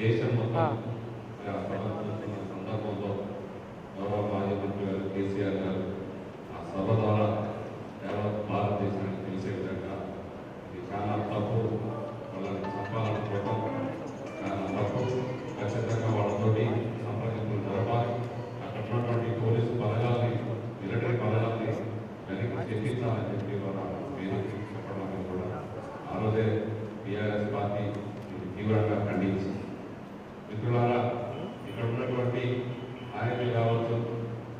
దేశం మొత్తం మరి జరుగుతున్న సందర్భంలో గౌరవ మాజీ మంత్రి గారు కేసీఆర్ గారు ఆ సభ ద్వారా యావత్ భారతదేశానికి తెలిసే విధంగా ఇది చాలా తప్పు. వాళ్ళని చంపాలనుకోవటం చాలా తప్పు. ఖచ్చితంగా వాళ్ళతోటి సంప్రదింపులు జరపాలి. అక్కడ ఉన్నటువంటి పోలీసు బలగాల్ని మిలిటరీ బలగాల్ని వెనక్కి తెప్పించాలని చెప్పి వాళ్ళ చెప్పడం అనేది కూడా ఆ రోజే టీఆర్ఎస్ పార్టీ తీవ్రంగా ఖండించింది మిత్రులారా ఇక్కడ ఉన్నటువంటి నాయకులు కావచ్చు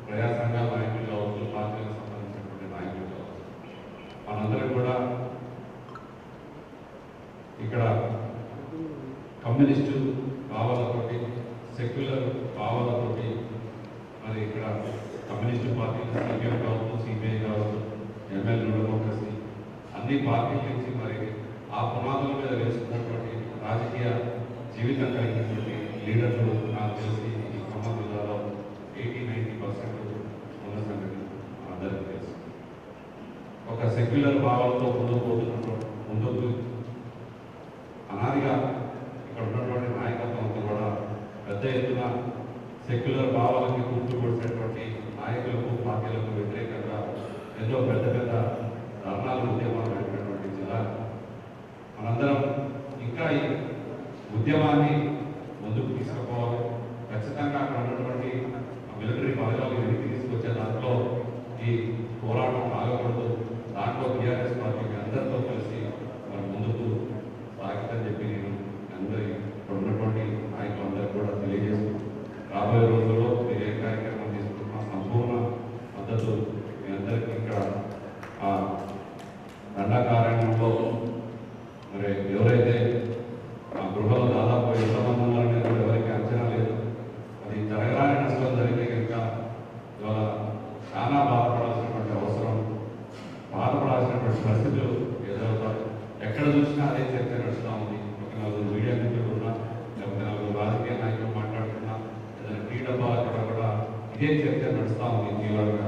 ప్రజా సంఘాల నాయకులు కావచ్చు పార్టీలకు సంబంధించినటువంటి నాయకులు కావచ్చు మనందరం కూడా ఇక్కడ కమ్యూనిస్టు భావాలతోటి సెక్యులర్ భావాలతోటి మరి ఇక్కడ కమ్యూనిస్టు పార్టీలు సిపిఎం కావచ్చు సిపిఐ కావచ్చు ఎమ్మెల్యే డెమోక్రసీ అన్ని పార్టీల నుంచి మరి ఆ పునాదుల మీద వేసుకున్నటువంటి రాజకీయ జీవితం కలిగినటువంటి లీడర్లు నాకు తెలిసి ఈ ఖమ్మం జిల్లాలో ఎయిటీ నైంటీ పర్సెంట్ ఉన్న సంగతి అందరికీ తెలుసు. ఒక సెక్యులర్ భావాలతో ముందుకు పోతున్నటువంటి ముందుకు అనాదిగా ఇక్కడ ఉన్నటువంటి నాయకత్వం అంతా కూడా పెద్ద ఎత్తున సెక్యులర్ భావాలకి గుర్తు కొడినటువంటి నాయకులకు పార్టీలకు వ్యతిరేకంగా ఎన్నో పెద్ద పెద్ద ధర్నాలు ఉద్యమాలు పెట్టినటువంటి జిల్లా. మనందరం ఇంకా ఈ ఉద్యమాన్ని ముందుకు తీసుకుపోవాలి. ఖచ్చితంగా అక్కడ ఉన్నటువంటి మిలిటరీ బలగాలు వెనక్కి తీసుకొచ్చే దాంట్లో ఈ పోరాటం ఆగకూడదు. దాంట్లో టీఆర్ఎస్ పార్టీకి అందరితో కలిసి మరి ముందుకు సాగితని చెప్పి నేను అందరి ఇక్కడ ఉన్నటువంటి నాయకులందరూ కూడా తెలియజేస్తూ రాబోయే రోజుల్లో మీరు ఏ కార్యక్రమం తీసుకున్నా సంపూర్ణ మద్దతు మీ అందరికీ ఇక్కడ ఆ దండకారణ్యంలో మరి ఎవరైతే ఆ గృహలో దాదాపు ఎంతమంది ఉన్నారనే కూడా ఎవరికి అంచనా లేదు అది జరగరాని నష్టం జరిగితే కనుక ఇవాళ చాలా బాధపడాల్సినటువంటి అవసరం బాధపడాల్సినటువంటి పరిస్థితులు ఎదురవుతాయి ఎక్కడ చూసినా అదే చర్చ నడుస్తూ ఉంది. ఒక నలుగురు మీడియా మిత్రులు ఉన్నా లేకపోతే నలుగురు రాజకీయ నాయకులు మాట్లాడుతున్నా ఏదైనా టీ డబ్బా కూడా కూడా ఇదే చర్చ నడుస్తూ ఉంది తీవ్రంగా